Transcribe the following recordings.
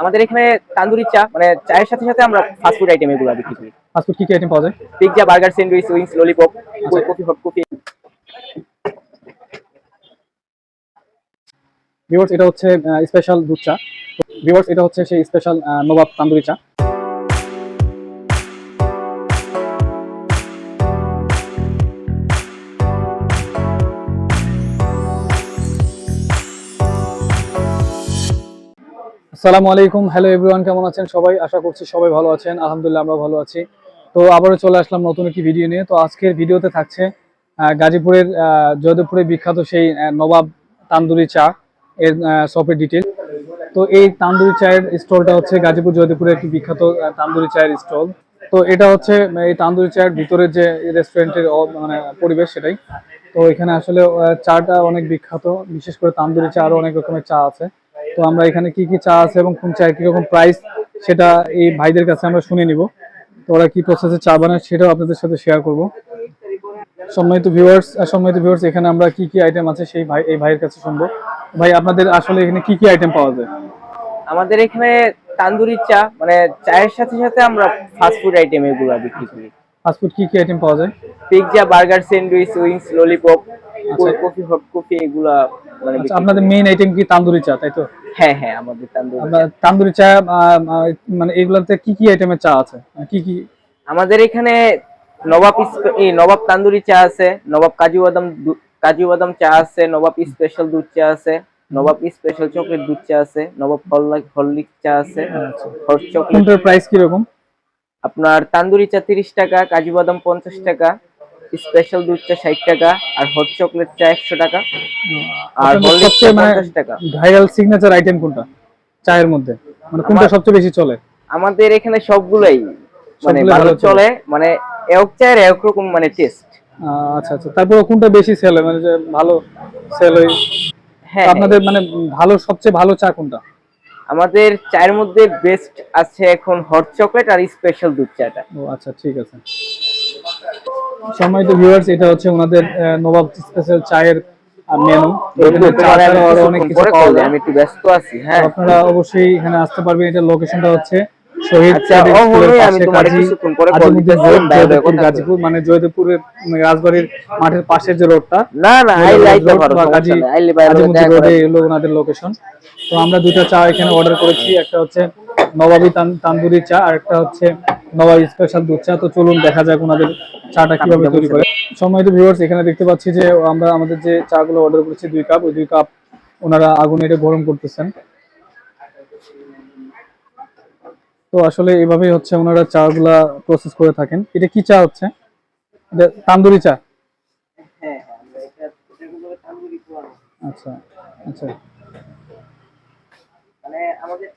আমাদের এখানে তান্দুরি চা মানে চায়ের সাথে সাথে আমরা ফাস্ট ফুড আইটেম এগুলো বিক্রি করি। ফাস্টফুড কি কি আইটেম পাওয়া যায়? Pizza burger sandwich wings lollipop coffee hot coffee viewers এটা হচ্ছে স্পেশাল দুধ চা। ভিউয়ার্স এটা হচ্ছে সেই স্পেশাল নবাব তান্দুরি চা। আসসালামু আলাইকুম। হ্যালো এভরিওয়ান কেমন আছেন সবাই? আশা করছি সবাই ভালো আছেন। আলহামদুলিল্লাহ আমরা ভালো আছি। তো আবারও চলে আসলাম নতুন একটি ভিডিও নিয়ে। তো আজকের ভিডিওতে থাকছে গাজীপুরের আহ, জয়দেবপুরে বিখ্যাত সেই নবাব তান্দুরি চা এর শপের ডিটেল তো এই তান্দুরি চায়ের স্টলটা হচ্ছে গাজীপুর জয়দেবপুরের একটি বিখ্যাত তান্দুরি চায়ের স্টল তো এটা হচ্ছে এই তান্দুরি চায়ের ভিতরের যে রেস্টুরেন্টের মানে পরিবেশ সেটাই। তো এখানে আসলে চাটা অনেক বিখ্যাত। বিশেষ করে তান্দুরি চা আরও অনেক রকমের চা আছে। তো আমরা এখানে কি কি চা আছে এবং কোন চায়ের কীরকম প্রাইস সেটা এই ভাইদের কাছে আমরা শুনে নিব। তো ওরা কি প্রসেসে চা বানায় সেটাও আপনাদের সাথে শেয়ার করব। সম্মানিত ভিউয়ার্স সম্মানিত ভিউয়ার্স এখানে আমরা কি কি আইটেম আছে সেই ভাই এই ভাইয়ের কাছে শুনব। ভাই আপনাদের আসলে এখানে কি কি আইটেম পাওয়া যায়? আমাদের এখানে তান্দুরি চা মানে চায়ের সাথে সাথে আমরা ফাস্ট ফুড আইটেম এগুলো বিক্রি করি। ফাস্টফুড কি কি আইটেম পাওয়া যায়? Pizza burger sandwich wings lollipop. Coffee hot coffee এগুলা আপনাদের মেইন আইটেম কি তান্দুরি চা তাই তো? হ্যাঁ হ্যাঁ আমাদের তান্দুরি। তান্দুরি চা মানে এগুলাতে কি কি আইটেমের চা আছে? মানে কি কি? আমাদের এখানে নবাব এই নবাব তান্দুরি চা আছে নবাব কাজু বাদাম কাজু বাদাম চা আছে নবাব স্পেশাল দুধ চা আছে নবাব স্পেশাল চকলেট দুধ চা আছে নবাব হরলিক চা আছে আচ্ছা। হট চকলেট কোনটার প্রাইস কীরকম? আপনার তান্দুরি চা তিরিশ টাকা কাজু বাদাম পঞ্চাশ টাকা স্পেশাল দুধ চা ষাট টাকা আর হট চকলেট চা একশো টাকা আর সবচেয়ে পঞ্চাশ টাকা। ভাইরাল সিগনেচার আইটেম কোনটা? চায়ের মধ্যে। মানে কোনটা সবচেয়ে বেশি চলে? আমাদের এখানে সবগুলাই মানে ভালো চলে। চলে মানে এক চায়ের এক রকম মানে টেস্ট আচ্ছা আচ্ছা। তারপর কোনটা বেশি সেল হয়? মানে যে ভালো সেল হয়? হ্যাঁ আপনাদের মানে ভালো সবচেয়ে ভালো চা কোনটা? আমাদের চায়ের মধ্যে বেস্ট আছে এখন হট চকলেট আর স্পেশাল দুধ চাটা। ও আচ্ছা ঠিক আছে। সম্মানিত ভিউয়ার্স এটা হচ্ছে ওনাদের নবাব স্পেশাল চায়ের মেনু আমি অনেক কিছু পাওয়া যায়। আমি একটু ব্যস্ত আছি হ্যাঁ। আপনারা অবশ্যই এখানে আসতে পারবেন। এটা লোকেশনটা হচ্ছে শহীদ আচ্ছা, গাজীপুর মানে জয়দেবপুরের মানে রাজবাড়ির মাঠের পাশের যে রোডটা না না রোড এলো ওনাদের লোকেশন তো আমরা দুইটা চা এখানে অর্ডার করেছি একটা হচ্ছে নবাবী তান- তান্দুরি চা আর একটা হচ্ছে নবাবী স্পেশাল দুধ চা। তো চলুন দেখা যাক ওনাদের চাটা কীভাবে তৈরি করে। সম্মানিত ভিউয়ার্স এখানে দেখতে পাচ্ছি যে আমরা আমাদের যে চাগুলো অর্ডার করেছি দুই কাপ ওই দুই কাপ ওনারা আগুনে এটা গরম করতেছেন। তো আসলে এভাবেই হচ্ছে ওনারা চাগুলা প্রসেস করে থাকেন। এটা কি চা হচ্ছে? এটা তান্দুরি চা? হ্যাঁ, হ্যাঁ। আচ্ছা আচ্ছা। মানে আমাদের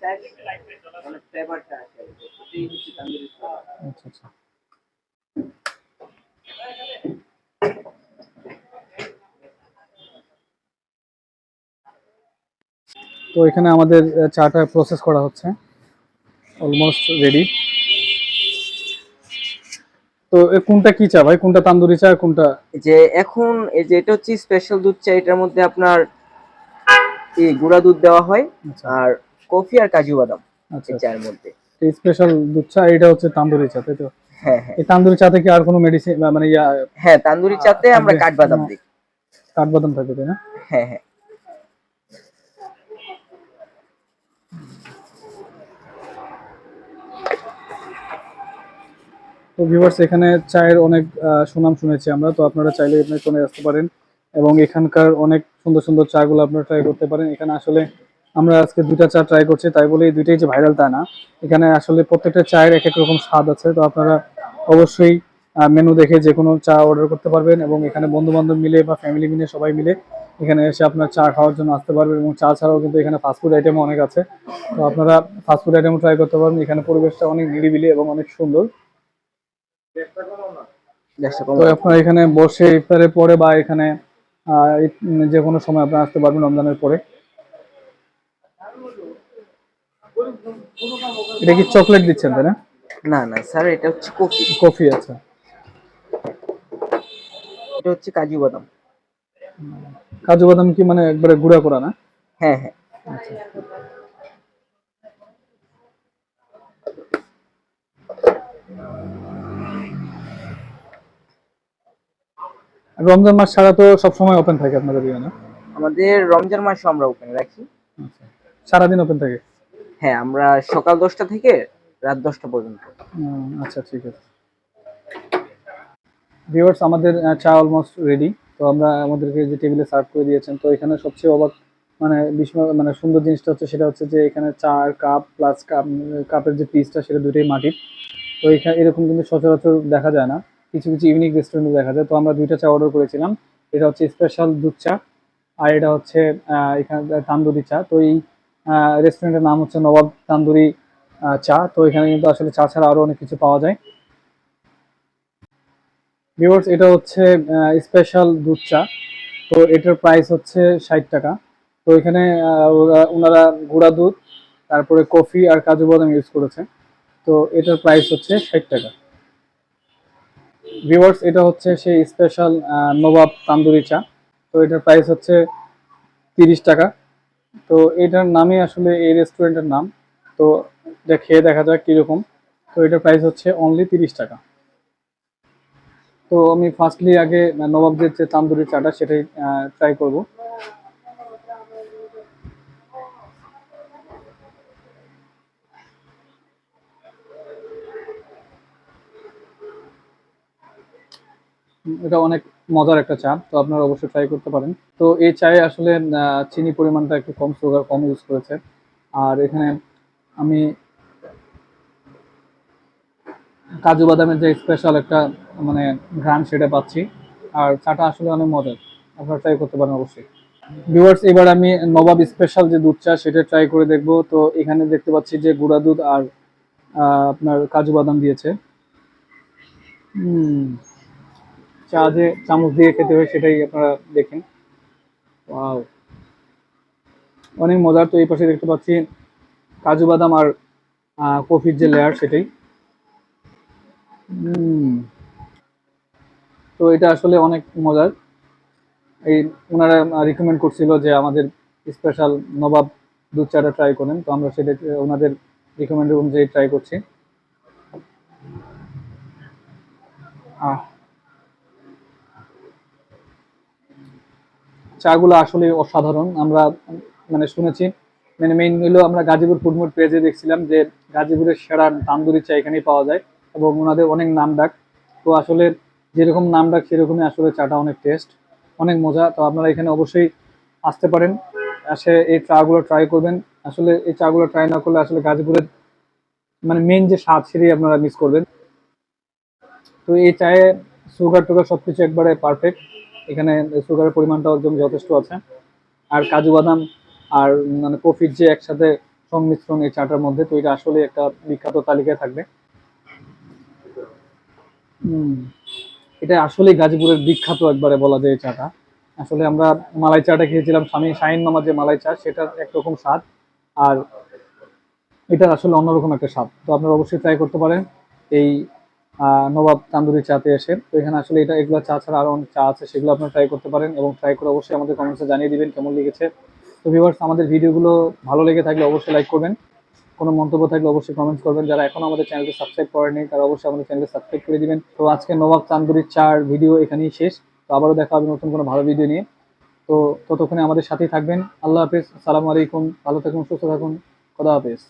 মানে ফ্লেভারটা আছে এটাই হচ্ছে তান্দুরি আচ্ছা আচ্ছা। তো এখানে আমাদের চাটা প্রসেস করা হচ্ছে। অলমোস্ট রেডি তো কোনটা কি চা ভাই? কোনটা তান্দুরি চা আর কোনটা? যে এখন এই যে এটা হচ্ছে স্পেশাল দুধ চা এটার মধ্যে আপনার এই গুঁড়া দুধ দেওয়া হয় আচ্ছা। আর কফি আর কাজু বাদাম আচ্ছা চায়ের মধ্যে। স্পেশাল দুধ চা এটা হচ্ছে তান্দুরি চা তাই তো? হ্যাঁ হ্যাঁ। এই তান্দুরি চা থেকে আর কোনো মেডিসিন মানে হ্যাঁ তান্দুরি চাতে আমরা কাঠবাদাম দিই। কাঠবাদাম থাকে তাই না? হ্যাঁ হ্যাঁ। তো ভিউয়ার্স এখানে চায়ের অনেক সুনাম শুনেছি আমরা তো আপনারা চাইলে এখানে চলে আসতে পারেন। এবং এখানকার অনেক সুন্দর সুন্দর চাগুলো আপনারা ট্রাই করতে পারেন। এখানে আসলে আমরা আজকে দুইটা চা ট্রাই করছি তাই বলে এই দুইটাই যে ভাইরাল তা না। এখানে আসলে প্রত্যেকটা চায়ের এক এক রকম স্বাদ আছে তো আপনারা অবশ্যই মেনু দেখে যে কোনো চা অর্ডার করতে পারবেন এবং এখানে বন্ধু বান্ধব মিলে বা ফ্যামিলি মিলে সবাই মিলে এখানে এসে আপনার চা খাওয়ার জন্য আসতে পারবেন এবং চা ছাড়াও কিন্তু এখানে ফাস্টফুড আইটেমও অনেক আছে। তো আপনারা ফাস্টফুড আইটেমও ট্রাই করতে পারবেন এখানে পরিবেশটা অনেক নিরিবিলি এবং অনেক সুন্দর। তো আপনারা এখানে বসে ইফতারের পরে বা এখানে যে কোনো সময় আপনারা আসতে পারবেন রমজানের পরে। এটা কি চকলেট দিচ্ছেন তাই না? না না স্যার এটা হচ্ছে কফি। কফি আচ্ছা। এটা হচ্ছে কাজু বাদাম। কাজু বাদাম কি মানে একবারে গুঁড়া করা না? হ্যাঁ হ্যাঁ। রমজান মাস ছাড়া তো সবসময় ওপেন থাকে আপনাদের ইয়ে না আমাদের রমজান মাসে আমরা ওপেন রাখি। আচ্ছা। সারাদিন ওপেন থাকে? হ্যাঁ আমরা সকাল দশটা থেকে রাত দশটা পর্যন্ত। আচ্ছা ঠিক আছে। ভিউয়ার্স আমাদের চা অলমোস্ট রেডি তো আমরা আমাদেরকে যে টেবিলে সার্ভ করে দিয়েছেন তো এখানে সবচেয়ে অবাক মানে বিস্ময় মানে সুন্দর জিনিসটা হচ্ছে সেটা হচ্ছে যে এখানে চার কাপ প্লাস কাপ কাপের যে পিসটা সেটা দুটোই মাটির। তো এখানে এরকম কিন্তু সচরাচর দেখা যায় না। কিছু কিছু ইউনিক রেস্টুরেন্টে দেখা যায়। তো আমরা দুইটা চা অর্ডার করেছিলাম। এটা হচ্ছে স্পেশাল দুধ চা আর এটা হচ্ছে এখানে তান্দুরি চা। তো এই রেস্টুরেন্টের নাম হচ্ছে নবাব তান্দুরি চা। তো এখানে কিন্তু আসলে চা ছাড়া আরও অনেক কিছু পাওয়া যায়। ভিউয়ার্স এটা হচ্ছে স্পেশাল দুধ চা। তো এটার প্রাইস হচ্ছে ষাট টাকা। তো এখানে ওনারা গুঁড়া দুধ, তারপরে কফি আর কাজু বাদাম ইউজ করেছে। তো এটার প্রাইস হচ্ছে ষাট টাকা। ভিউয়ার্স এটা হচ্ছে সেই স্পেশাল নবাব তান্দুরি চা। তো এটার প্রাইস হচ্ছে তিরিশ টাকা। তো এটার নামই আসলে এই রেস্টুরেন্টের নাম। তো এটা খেয়ে দেখা যাক কীরকম। তো এটার প্রাইস হচ্ছে অনলি তিরিশ টাকা। তো আমি ফার্স্টলি আগে নবাবদের যে তান্দুরি চাটা, সেটাই ট্রাই করব। এটা অনেক মজার একটা চা, তো আপনারা অবশ্যই ট্রাই করতে পারেন। তো এই চায়ে আসলে চিনি পরিমাণটা একটু কম সুগার কম ইউজ করেছে। আর এখানে আমি কাজু বাদামের যে স্পেশাল একটা মানে ঘ্রাণ সেটা পাচ্ছি। আর চাটা আসলে অনেক মজার। আপনারা ট্রাই করতে পারেন অবশ্যই। ভিউয়ার্স এবার আমি নবাব স্পেশাল যে দুধ চা, সেটা ট্রাই করে দেখব। তো এখানে দেখতে পাচ্ছি যে গুঁড়া দুধ আর আপনার কাজু বাদাম দিয়েছে। হুম। চা যে চামচ দিয়ে খেতে হয় সেটাই আপনারা দেখেন। অনেক মজার তো এই পাশে দেখতে পাচ্ছি কাজু বাদাম আর কফির যে লেয়ার সেটাই। তো এটা আসলে অনেক মজার। এই ওনারা রিকমেন্ড করছিল যে আমাদের স্পেশাল নবাব দুধ চাটা ট্রাই করেন, তো আমরা সেটা, ওনাদের রিকমেন্ড অনুযায়ী ট্রাই করছি। আহ। চাগুলো আসলে অসাধারণ। আমরা মানে শুনেছি মানে মেইন হলো আমরা গাজীপুর ফুডমোড পেজে দেখছিলাম যে গাজীপুরের সেরা তান্দুরি চা এখানেই পাওয়া যায় এবং ওনাদের অনেক নাম ডাক। তো আসলে যেরকম নাম ডাক, সেরকমই আসলে চাটা অনেক টেস্ট অনেক মজা। তো আপনারা এখানে অবশ্যই আসতে পারেন, এসে এই চাগুলো ট্রাই করবেন। আসলে এই চাগুলো ট্রাই না করলে আসলে গাজীপুরের মানে মেইন যে স্বাদ সেটাই আপনারা মিস করবেন। তো এই চায়ে সুগার টুগার সব কিছু একবারে পারফেক্ট এখানে সুগারের পরিমাণটাও একদম যথেষ্ট আছে। আর কাজু বাদাম আর মানে কফির যে একসাথে সংমিশ্রণ এই চাটার মধ্যে, তো এটা আসলে একটা বিখ্যাত তালিকায় থাকবে। এটা আসলে গাজীপুরের বিখ্যাত একবারে বলা যায় চাটা। আসলে আমরা মালাই চাটা খেয়েছিলাম স্বামী শাহিন মামার যে মালাই চা, সেটার একরকম স্বাদ। আর এটার আসলে অন্যরকম একটা স্বাদ। তো আপনারা অবশ্যই ট্রাই করতে পারেন। এই নবাব তান্দুরি চাতে এসে। তো এখানে আসলে এটা এগুলো চা ছাড়া আরও অনেক চা আছে, সেগুলো আপনারা ট্রাই করতে পারেন এবং ট্রাই করে অবশ্যই আমাদের কমেন্টসে জানিয়ে দিবেন কেমন লেগেছে। তো ভিউয়ার্স আমাদের ভিডিওগুলো ভালো লেগে থাকলে অবশ্যই লাইক করবেন। কোনো মন্তব্য থাকলে অবশ্যই কমেন্টস করবেন। যারা এখন আমাদের চ্যানেলকে সাবস্ক্রাইব করেনি তারা অবশ্যই আমাদের চ্যানেলকে সাবস্ক্রাইব করে দিবেন। তো আজকে নবাব তান্দুরির চার ভিডিও এখানেই শেষ। তো আবারও দেখা হবে নতুন কোনো ভালো ভিডিও নিয়ে। তো ততক্ষণে আমাদের সাথেই থাকবেন। আল্লাহ হাফিজ। আসসালামু আলাইকুম। ভালো থাকুন, সুস্থ থাকুন। খোদা হাফিজ।